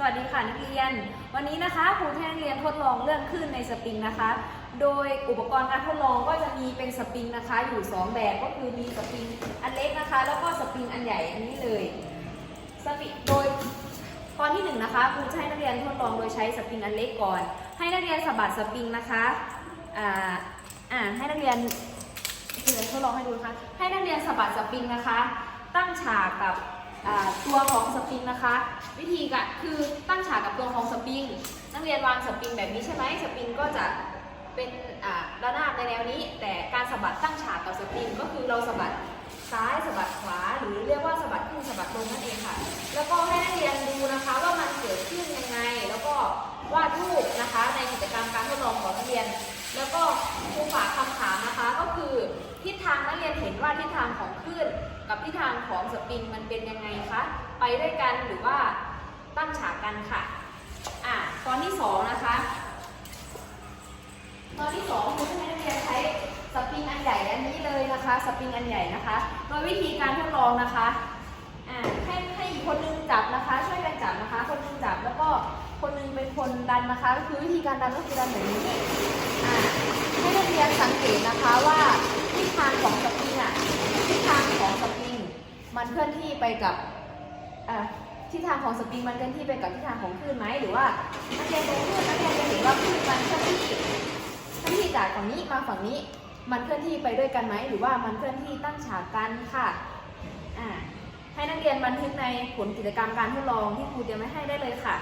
สวัสดีค่ะนักเรียน วันนี้นะคะครูให้นักเรียนทดลองเรื่องคลื่นในสปริงนะคะ โดยอุปกรณ์การทดลองก็จะมีเป็นสปริงนะคะ อยู่ 2 แบบก็คือมีสปริงอันเล็กนะคะ แล้วก็สปริงอันใหญ่อันนี้เลยสปริงโดยตอนที่หนึ่งนะคะครูจะให้นักเรียนทดลองโดยใช้สปริงอันเล็กก่อน ให้นักเรียนสะบัดสปริงนะคะอ่าอ่าให้นักเรียนเดี๋ยวทดลองให้ดูนะคะให้นักเรียนสะบัดสปริงนะคะ ตั้งฉากกับ ตัวของสปริงนะคะ วิธีก็คือตั้งฉากกับตัวของสปริง นักเรียนวางสปริงแบบนี้ใช่ไหมสปริงก็จะเป็นระนาบในแนวนี้ แต่การสะบัดตั้งฉากกับสปริงก็คือเราสะบัดซ้ายสะบัดขวา หรือเรียกว่าสะบัดขึ้นสะบัดลงนั่นเองค่ะ แล้วก็ให้นักเรียนดูนะคะว่ามันเกิดขึ้นยังไง แล้วก็วาดรูปนะคะในกิจกรรมการทดลองของนักเรียน แล้วก็ครูฝากคำถามนะคะก็คือทิศทางนักเรียนเห็นว่าทิศทาง กับทิศทางของสปริงมันเป็นยังไงคะ ไปด้วยกันหรือว่าตั้งฉากกันค่ะ อะตอนที่สองนะคะ ตอนที่สองครูจะให้นักเรียนใช้สปริงอันใหญ่อันนี้เลยนะคะ สปริงอันใหญ่นะคะ โดยวิธีการทดลองนะคะอ่าให้ให้อีกคนนึงจับนะคะ ช่วยกันจับนะคะ คนนึงจับแล้วก็คนนึงเป็นคนดันนะคะ ก็คือวิธีการดันก็คือดันแบบนี้อ่าให้นักเรียนสังเกตนะคะว่าทิศทางของสปริงอะทิศทางของสปริงมันเค ลื่อนที่ไปกับทิศทางของสปริงมันเคลื่อนที่ไปกับทิศทางของคลื่นไหมหรือว่านักเรียนดูคลื่นนักเรียนจะเห็นว่าคลื่นมันเคลื่อนที่เคลื่อนที่จากฝั่งนี้มาฝั่งนี้ มันเคลื่อนที่ไปด้วยกันไหมหรือว่ามันเคลื่อนที่ตั้งฉากกันค่ะให้นักเรียนบันทึกในผลกิจกรรมการทดลองที่ครูเตรียมไว้ให้ได้เลยค่ะ